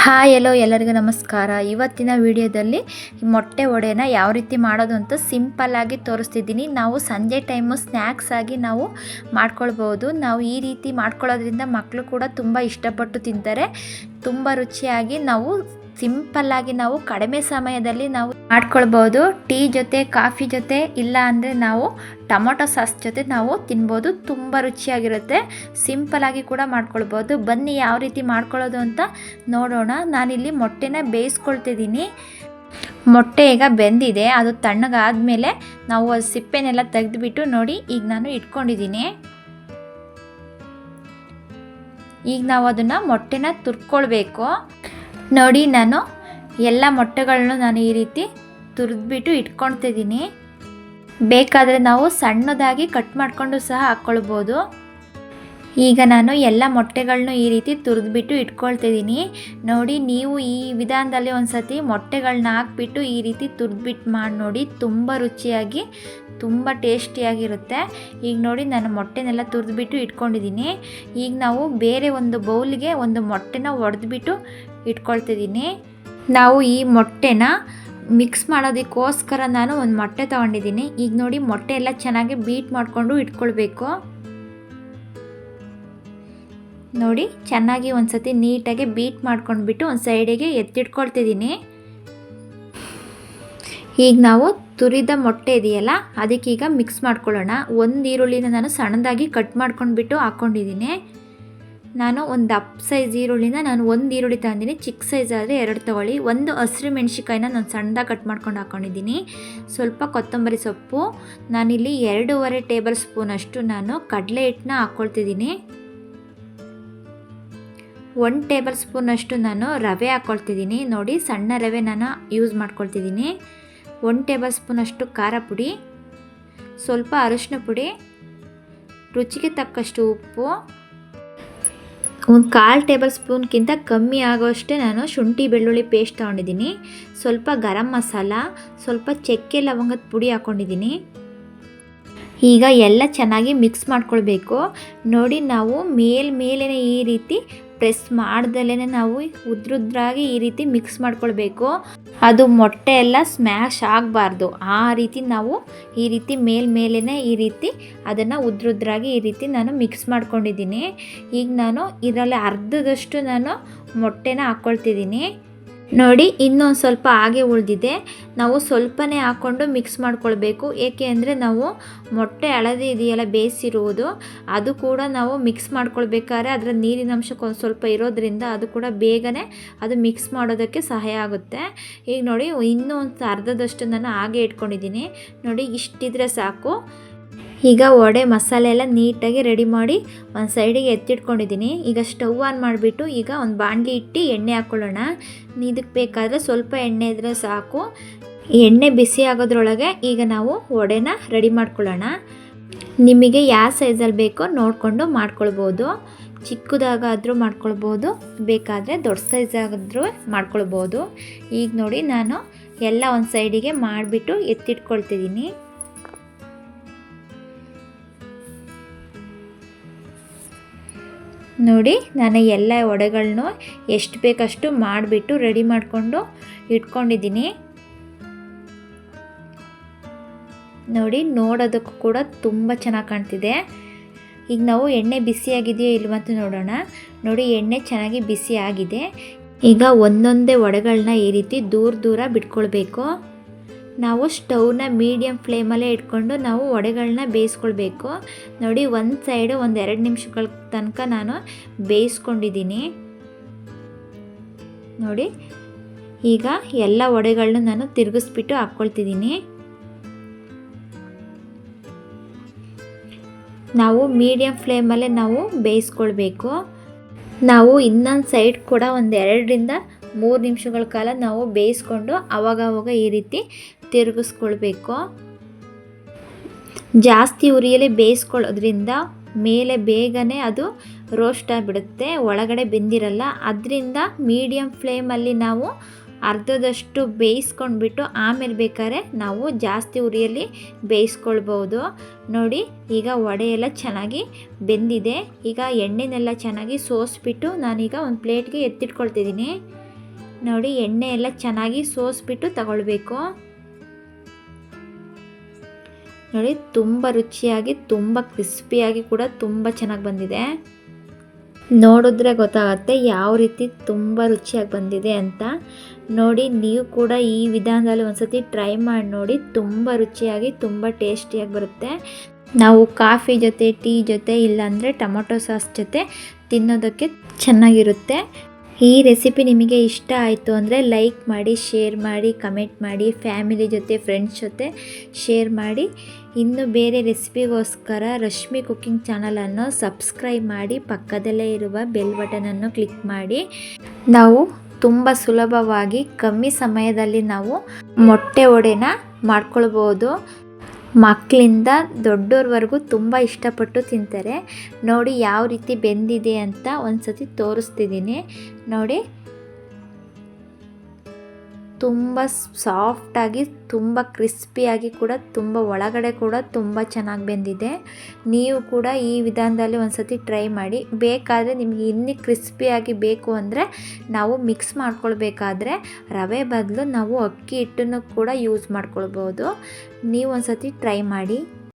Hi ಎಲ್ಲೋ ಎಲ್ಲರಿಗೂ ನಮಸ್ಕಾರ. ಇವತ್ತಿನ ವಿಡಿಯೋದಲ್ಲಿ ಮೊಟ್ಟೆ ವಡೆನ ಯಾವ ರೀತಿ ಮಾಡೋದು ಅಂತ ಸಿಂಪಲ್ಲಾಗಿ ತೋರಿಸ್ತಿದ್ದೀನಿ. ನಾವು ಸಂಜೆ ಟೈಮು ಸ್ನ್ಯಾಕ್ಸ್ ಆಗಿ ನಾವು ಮಾಡ್ಕೊಳ್ಬೋದು ನಾವು ಈ ರೀತಿ ಮಾಡ್ಕೊಳ್ಳೋದ್ರಿಂದ ಮಕ್ಕಳು ಕೂಡ ತುಂಬ ಇಷ್ಟಪಟ್ಟು ತಿಂತಾರೆ. ತುಂಬ ರುಚಿಯಾಗಿ ನಾವು ಸಿಂಪಲ್ಲಾಗಿ ನಾವು ಕಡಿಮೆ ಸಮಯದಲ್ಲಿ ನಾವು ಮಾಡ್ಕೊಳ್ಬೋದು. ಟೀ ಜೊತೆ, ಕಾಫಿ ಜೊತೆ, ಇಲ್ಲ ಅಂದರೆ ನಾವು ಟೊಮೊಟೊ ಸಾಸ್ ಜೊತೆ ನಾವು ತಿನ್ಬೋದು. ತುಂಬ ರುಚಿಯಾಗಿರುತ್ತೆ. ಸಿಂಪಲ್ಲಾಗಿ ಕೂಡ ಮಾಡ್ಕೊಳ್ಬೋದು. ಬನ್ನಿ ಯಾವ ರೀತಿ ಮಾಡ್ಕೊಳ್ಳೋದು ಅಂತ ನೋಡೋಣ. ನಾನಿಲ್ಲಿ ಮೊಟ್ಟೆನ ಬೇಯಿಸ್ಕೊಳ್ತಿದ್ದೀನಿ. ಮೊಟ್ಟೆ ಈಗ ಬೆಂದಿದೆ. ಅದು ತಣ್ಣಗಾದ್ಮೇಲೆ ನಾವು ಅದು ಸಿಪ್ಪೆನೆಲ್ಲ ತೆಗೆದುಬಿಟ್ಟು ನೋಡಿ, ಈಗ ನಾನು ಇಟ್ಕೊಂಡಿದ್ದೀನಿ. ಈಗ ನಾವು ಅದನ್ನು ಮೊಟ್ಟೆನ ತುರ್ಕೊಳ್ಬೇಕು. ನೋಡಿ ನಾನು ಎಲ್ಲ ಮೊಟ್ಟೆಗಳನ್ನು ನಾನು ಈ ರೀತಿ ತುರಿದ್ಬಿಟ್ಟು ಇಟ್ಕೊಳ್ತಿದ್ದೀನಿ. ಬೇಕಾದರೆ ನಾವು ಸಣ್ಣದಾಗಿ ಕಟ್ ಮಾಡಿಕೊಂಡು ಸಹ ಹಾಕ್ಕೊಳ್ಬೋದು. ಈಗ ನಾನು ಎಲ್ಲ ಮೊಟ್ಟೆಗಳನ್ನು ಈ ರೀತಿ ತುರಿದ್ಬಿಟ್ಟು ಇಟ್ಕೊಳ್ತಿದ್ದೀನಿ. ನೋಡಿ ನೀವು ಈ ವಿಧಾನದಲ್ಲಿ ಒಂದು ಸತಿ ಮೊಟ್ಟೆಗಳನ್ನ ಹಾಕ್ಬಿಟ್ಟು ಈ ರೀತಿ ತುರಿದ್ಬಿಟ್ಟು ಮಾಡಿ ನೋಡಿ ತುಂಬ ರುಚಿಯಾಗಿ ತುಂಬ ಟೇಸ್ಟಿಯಾಗಿರುತ್ತೆ. ಈಗ ನೋಡಿ ನಾನು ಮೊಟ್ಟೆನೆಲ್ಲ ತುರಿದ್ಬಿಟ್ಟು ಇಟ್ಕೊಂಡಿದ್ದೀನಿ. ಈಗ ನಾವು ಬೇರೆ ಒಂದು ಬೌಲ್ಗೆ ಒಂದು ಮೊಟ್ಟೆನ ಒಡೆದ್ಬಿಟ್ಟು ಇಟ್ಕೊಳ್ತಿದ್ದೀನಿ. ನಾವು ಈ ಮೊಟ್ಟೆನ ಮಿಕ್ಸ್ ಮಾಡೋದಕ್ಕೋಸ್ಕರ ನಾನು ಒಂದು ಮೊಟ್ಟೆ ತೊಗೊಂಡಿದ್ದೀನಿ. ಈಗ ನೋಡಿ ಮೊಟ್ಟೆ ಎಲ್ಲ ಚೆನ್ನಾಗಿ ಬೀಟ್ ಮಾಡಿಕೊಂಡು ಇಟ್ಕೊಳ್ಬೇಕು. ನೋಡಿ ಚೆನ್ನಾಗಿ ಒಂದು ಸತಿ ನೀಟಾಗಿ ಬೀಟ್ ಮಾಡ್ಕೊಂಡ್ಬಿಟ್ಟು ಒಂದು ಸೈಡಿಗೆ ಎತ್ತಿಟ್ಕೊಳ್ತಿದ್ದೀನಿ. ಈಗ ನಾವು ತುರಿದ ಮೊಟ್ಟೆ ಇದೆಯಲ್ಲ ಅದಕ್ಕೆ ಈಗ ಮಿಕ್ಸ್ ಮಾಡ್ಕೊಳ್ಳೋಣ. ಒಂದು ಈರುಳ್ಳಿನ ನಾನು ಸಣ್ಣದಾಗಿ ಕಟ್ ಮಾಡ್ಕೊಂಡ್ಬಿಟ್ಟು ಹಾಕ್ಕೊಂಡಿದ್ದೀನಿ ನಾನು ಒಂದು ದಪ್ಪ ಸೈಜ್ ಈರುಳ್ಳಿನ ನಾನು ಒಂದು ಈರುಳ್ಳಿ ತಂದಿನಿ ಚಿಕ್ಕ ಸೈಜ್ ಆದರೆ ಎರಡು ತೊಗೊಳ್ಳಿ. ಒಂದು ಹಸಿರು ಮೆಣಸಿಕಾಯಿನ ನಾನು ಸಣ್ಣದಾಗಿ ಕಟ್ ಮಾಡ್ಕೊಂಡು ಹಾಕ್ಕೊಂಡಿದ್ದೀನಿ ಸ್ವಲ್ಪ ಕೊತ್ತಂಬರಿ ಸೊಪ್ಪು. ನಾನಿಲ್ಲಿ ಎರಡೂವರೆ ಟೇಬಲ್ ಸ್ಪೂನಷ್ಟು ನಾನು ಕಡಲೆ ಹಿಟ್ಟನ್ನ ಹಾಕ್ಕೊಳ್ತಿದ್ದೀನಿ. ಒನ್ ಟೇಬಲ್ ಸ್ಪೂನಷ್ಟು ನಾನು ರವೆ ಹಾಕ್ಕೊಳ್ತಿದ್ದೀನಿ. ನೋಡಿ ಸಣ್ಣ ರವೆ ನಾನು ಯೂಸ್ ಮಾಡ್ಕೊಳ್ತಿದ್ದೀನಿ. ಒನ್ ಟೇಬಲ್ ಸ್ಪೂನಷ್ಟು ಖಾರ ಪುಡಿ, ಸ್ವಲ್ಪ ಅರಿಶಿನ ಪುಡಿ, ರುಚಿಗೆ ತಕ್ಕಷ್ಟು ಉಪ್ಪು, ಒಂದು ಕಾಲು ಟೇಬಲ್ ಸ್ಪೂನ್ಗಿಂತ ಕಮ್ಮಿ ಆಗೋಷ್ಟೇ ನಾನು ಶುಂಠಿ ಬೆಳ್ಳುಳ್ಳಿ ಪೇಸ್ಟ್ ತೊಗೊಂಡಿದ್ದೀನಿ. ಸ್ವಲ್ಪ ಗರಂ ಮಸಾಲ, ಸ್ವಲ್ಪ ಚಕ್ಕೆ ಲವಂಗದ ಪುಡಿ ಹಾಕ್ಕೊಂಡಿದ್ದೀನಿ ಈಗ ಎಲ್ಲ ಚೆನ್ನಾಗಿ ಮಿಕ್ಸ್ ಮಾಡ್ಕೊಳ್ಬೇಕು. ನೋಡಿ ನಾವು ಮೇಲ್ ಮೇಲೇ ಈ ರೀತಿ ಪ್ರೆಸ್ ಮಾಡ್ದಲೇ ನಾವು ಉದ್ರುದ್ರಾಗಿ ಈ ರೀತಿ ಮಿಕ್ಸ್ ಮಾಡ್ಕೊಳ್ಬೇಕು. ಅದು ಮೊಟ್ಟೆ ಎಲ್ಲ ಸ್ಮ್ಯಾಶ್ ಆಗಬಾರ್ದು. ಆ ರೀತಿ ನಾವು ಈ ರೀತಿ ಮೇಲ್ ಮೇಲೇ ಈ ರೀತಿ ಅದನ್ನು ಉದ್ರುದ್ರಾಗಿ ಈ ರೀತಿ ನಾನು ಮಿಕ್ಸ್ ಮಾಡ್ಕೊಂಡಿದ್ದೀನಿ. ಈಗ ನಾನು ಇದರಲ್ಲಿ ಅರ್ಧದಷ್ಟು ನಾನು ಮೊಟ್ಟೆನ ಹಾಕ್ಕೊಳ್ತಿದ್ದೀನಿ ನೋಡಿ, ಇನ್ನೊಂದು ಸ್ವಲ್ಪ ಹಾಗೆ ಉಳಿದಿದೆ. ನಾವು ಸ್ವಲ್ಪನೇ ಹಾಕ್ಕೊಂಡು ಮಿಕ್ಸ್ ಮಾಡ್ಕೊಳ್ಬೇಕು. ಏಕೆ ಅಂದರೆ ನಾವು ಮೊಟ್ಟೆ ಹಳದಿ ಇದೆಯಲ್ಲ ಬೇಯಿಸಿರುವುದು ಅದು ಕೂಡ ನಾವು ಮಿಕ್ಸ್ ಮಾಡ್ಕೊಳ್ಬೇಕಾದ್ರೆ ಅದರ ನೀರಿನ ಅಂಶ ಒಂದು ಸ್ವಲ್ಪ ಇರೋದ್ರಿಂದ ಅದು ಕೂಡ ಬೇಗನೆ ಅದು ಮಿಕ್ಸ್ ಮಾಡೋದಕ್ಕೆ ಸಹಾಯ ಆಗುತ್ತೆ. ಈಗ ನೋಡಿ ಇನ್ನೂ ಒಂದು ಅರ್ಧದಷ್ಟು ನಾನು ಹಾಗೆ ಇಟ್ಕೊಂಡಿದ್ದೀನಿ. ನೋಡಿ, ಇಷ್ಟಿದ್ರೆ ಸಾಕು. ಈಗ ವಡೆ ಮಸಾಲೆ ಎಲ್ಲ ನೀಟಾಗಿ ರೆಡಿ ಮಾಡಿ ಒಂದು ಸೈಡಿಗೆ ಎತ್ತಿಟ್ಕೊಂಡಿದ್ದೀನಿ. ಈಗ ಸ್ಟವ್ ಆನ್ ಮಾಡಿಬಿಟ್ಟು ಈಗ ಒಂದು ಬಾಣಲಿ ಇಟ್ಟು ಎಣ್ಣೆ ಹಾಕ್ಕೊಳ್ಳೋಣ. ಇದಕ್ಕೆ ಬೇಕಾದರೆ ಸ್ವಲ್ಪ ಎಣ್ಣೆ ಇದ್ದರೆ ಸಾಕು. ಎಣ್ಣೆ ಬಿಸಿ ಆಗೋದ್ರೊಳಗೆ ಈಗ ನಾವು ವಡೆನ ರೆಡಿ ಮಾಡ್ಕೊಳ್ಳೋಣ. ನಿಮಗೆ ಯಾವ ಸೈಜಲ್ಲಿ ಬೇಕೋ ನೋಡಿಕೊಂಡು ಮಾಡ್ಕೊಳ್ಬೋದು. ಚಿಕ್ಕದಾಗಾದರೂ ಮಾಡ್ಕೊಳ್ಬೋದು, ಬೇಕಾದರೆ ದೊಡ್ಡ ಸೈಜಾಗಾದರೂ ಮಾಡ್ಕೊಳ್ಬೋದು. ಈಗ ನೋಡಿ ನಾನು ಎಲ್ಲ ಒಂದು ಸೈಡಿಗೆ ಮಾಡಿಬಿಟ್ಟು ಎತ್ತಿಟ್ಕೊಳ್ತಿದ್ದೀನಿ. ನೋಡಿ, ನಾನು ಎಲ್ಲ ವಡೆಗಳನ್ನೂ ಎಷ್ಟು ಬೇಕಷ್ಟು ಮಾಡಿಬಿಟ್ಟು ರೆಡಿ ಮಾಡಿಕೊಂಡು ಇಟ್ಕೊಂಡಿದ್ದೀನಿ. ನೋಡಿ, ನೋಡೋದಕ್ಕೂ ಕೂಡ ತುಂಬ ಚೆನ್ನಾಗಿ ಕಾಣ್ತಿದೆ. ಈಗ ನಾವು ಎಣ್ಣೆ ಬಿಸಿಯಾಗಿದೆಯೋ ಇಲ್ವಂತ ನೋಡೋಣ. ನೋಡಿ, ಎಣ್ಣೆ ಚೆನ್ನಾಗಿ ಬಿಸಿ ಆಗಿದೆ. ಈಗ ಒಂದೊಂದೇ ವಡೆಗಳನ್ನ ಈ ರೀತಿ ದೂರ ದೂರ ಬಿಟ್ಕೊಳ್ಬೇಕು. ನಾವು ಸ್ಟೌವ್ನ ಮೀಡಿಯಮ್ ಫ್ಲೇಮಲ್ಲೇ ಇಟ್ಕೊಂಡು ನಾವು ವಡೆಗಳನ್ನ ಬೇಯಿಸ್ಕೊಳ್ಬೇಕು. ನೋಡಿ, ಒಂದು ಸೈಡು ಒಂದು ಎರಡು ನಿಮಿಷಗಳ ತನಕ ನಾನು ಬೇಯಿಸ್ಕೊಂಡಿದ್ದೀನಿ. ನೋಡಿ, ಈಗ ಎಲ್ಲ ವಡೆಗಳನ್ನ ನಾನು ತಿರುಗಿಸ್ಬಿಟ್ಟು ಹಾಕ್ಕೊಳ್ತಿದ್ದೀನಿ. ನಾವು ಮೀಡಿಯಮ್ ಫ್ಲೇಮಲ್ಲೇ ನಾವು ಬೇಯಿಸ್ಕೊಳ್ಬೇಕು. ನಾವು ಇನ್ನೊಂದು ಸೈಡ್ ಕೂಡ ಒಂದು ಎರಡರಿಂದ ಮೂರು ನಿಮಿಷಗಳ ಕಾಲ ನಾವು ಬೇಯಿಸ್ಕೊಂಡು ಅವಾಗವಾಗ ಈ ರೀತಿ ತಿರುಗಿಸ್ಕೊಳ್ಬೇಕು. ಜಾಸ್ತಿ ಉರಿಯಲ್ಲಿ ಬೇಯಿಸ್ಕೊಳ್ಳೋದ್ರಿಂದ ಮೇಲೆ ಬೇಗನೆ ಅದು ರೋಸ್ಟ್ ಆಗಿಬಿಡುತ್ತೆ, ಒಳಗಡೆ ಬೆಂದಿರಲ್ಲ. ಅದರಿಂದ ಮೀಡಿಯಮ್ ಫ್ಲೇಮಲ್ಲಿ ನಾವು ಅರ್ಧದಷ್ಟು ಬೇಯಿಸ್ಕೊಂಡ್ಬಿಟ್ಟು ಆಮೇಲೆ ಬೇಕಾದ್ರೆ ನಾವು ಜಾಸ್ತಿ ಉರಿಯಲ್ಲಿ ಬೇಯಿಸ್ಕೊಳ್ಬೋದು. ನೋಡಿ, ಈಗ ವಡೆ ಎಲ್ಲ ಚೆನ್ನಾಗಿ ಬೆಂದಿದೆ. ಈಗ ಎಣ್ಣೆನೆಲ್ಲ ಚೆನ್ನಾಗಿ ಸೋಸಿಬಿಟ್ಟು ನಾನೀಗ ಒಂದು ಪ್ಲೇಟ್ಗೆ ಎತ್ತಿಟ್ಕೊಳ್ತಿದ್ದೀನಿ. ನೋಡಿ, ಎಣ್ಣೆ ಎಲ್ಲ ಚೆನ್ನಾಗಿ ಸೋಸ್ಬಿಟ್ಟು ತಗೊಳ್ಬೇಕು. ನೋಡಿ, ತುಂಬ ರುಚಿಯಾಗಿ, ತುಂಬ ಕ್ರಿಸ್ಪಿಯಾಗಿ ಕೂಡ ತುಂಬ ಚೆನ್ನಾಗಿ ಬಂದಿದೆ. ನೋಡಿದ್ರೆ ಗೊತ್ತಾಗುತ್ತೆ ಯಾವ ರೀತಿ ತುಂಬ ರುಚಿಯಾಗಿ ಬಂದಿದೆ ಅಂತ. ನೋಡಿ, ನೀವು ಕೂಡ ಈ ವಿಧಾನದಲ್ಲಿ ಒಂದ್ಸತಿ ಟ್ರೈ ಮಾಡಿ ನೋಡಿ, ತುಂಬ ರುಚಿಯಾಗಿ, ತುಂಬ ಟೇಸ್ಟಿಯಾಗಿ ಬರುತ್ತೆ. ನಾವು ಕಾಫಿ ಜೊತೆ, ಟೀ ಜೊತೆ, ಇಲ್ಲಾಂದರೆ ಟೊಮೊಟೊ ಸಾಸ್ ಜೊತೆ ತಿನ್ನೋದಕ್ಕೆ ಚೆನ್ನಾಗಿರುತ್ತೆ. ಈ ರೆಸಿಪಿ ನಿಮಗೆ ಇಷ್ಟ ಆಯಿತು ಅಂದರೆ ಲೈಕ್ ಮಾಡಿ ಶೇರ್ ಮಾಡಿ ಕಮೆಂಟ್ ಮಾಡಿ ಫ್ಯಾಮಿಲಿ ಜೊತೆ ಫ್ರೆಂಡ್ಸ್ ಜೊತೆ ಶೇರ್ ಮಾಡಿ. ಇನ್ನು ಬೇರೆ ರೆಸಿಪಿಗೋಸ್ಕರ ರಶ್ಮಿ ಕುಕ್ಕಿಂಗ್ ಚಾನಲನ್ನು ಸಬ್ಸ್ಕ್ರೈಬ್ ಮಾಡಿ, ಪಕ್ಕದಲ್ಲೇ ಇರುವ ಬೆಲ್ ಬಟನನ್ನು ಕ್ಲಿಕ್ ಮಾಡಿ. ನಾವು ತುಂಬ ಸುಲಭವಾಗಿ ಕಮ್ಮಿ ಸಮಯದಲ್ಲಿ ನಾವು ಮೊಟ್ಟೆ ಒಡೆನ ಮಾಡ್ಕೊಳ್ಬೋದು. ಮಕ್ಕಳಿಂದ ದೊಡ್ಡೋರ್ವರೆಗೂ ತುಂಬ ಇಷ್ಟಪಟ್ಟು ತಿಂತಾರೆ. ನೋಡಿ ಯಾವ ರೀತಿ ಬೆಂದಿದೆ ಅಂತ ಒಂದು ಸತಿ ತೋರಿಸ್ತಿದ್ದೀನಿ. ನೋಡಿ ತುಂಬ ಸಾಫ್ಟಾಗಿ, ತುಂಬ ಕ್ರಿಸ್ಪಿಯಾಗಿ ಕೂಡ, ತುಂಬ ಒಳಗಡೆ ಕೂಡ ತುಂಬ ಚೆನ್ನಾಗಿ ಬೆಂದಿದೆ. ನೀವು ಕೂಡ ಈ ವಿಧಾನದಲ್ಲಿ ಒಂದು ಸತಿ ಟ್ರೈ ಮಾಡಿ. ಬೇಕಾದರೆ ನಿಮಗೆ ಇನ್ನೂ ಕ್ರಿಸ್ಪಿಯಾಗಿ ಬೇಕು ಅಂದರೆ ನಾವು ಮಿಕ್ಸ್ ಮಾಡ್ಕೊಳ್ಬೇಕಾದ್ರೆ ರವೆ ಬದಲು ನಾವು ಅಕ್ಕಿ ಹಿಟ್ಟನ್ನು ಕೂಡ ಯೂಸ್ ಮಾಡ್ಕೊಳ್ಬೋದು. ನೀವು ಒಂದು ಸತಿ ಟ್ರೈ ಮಾಡಿ.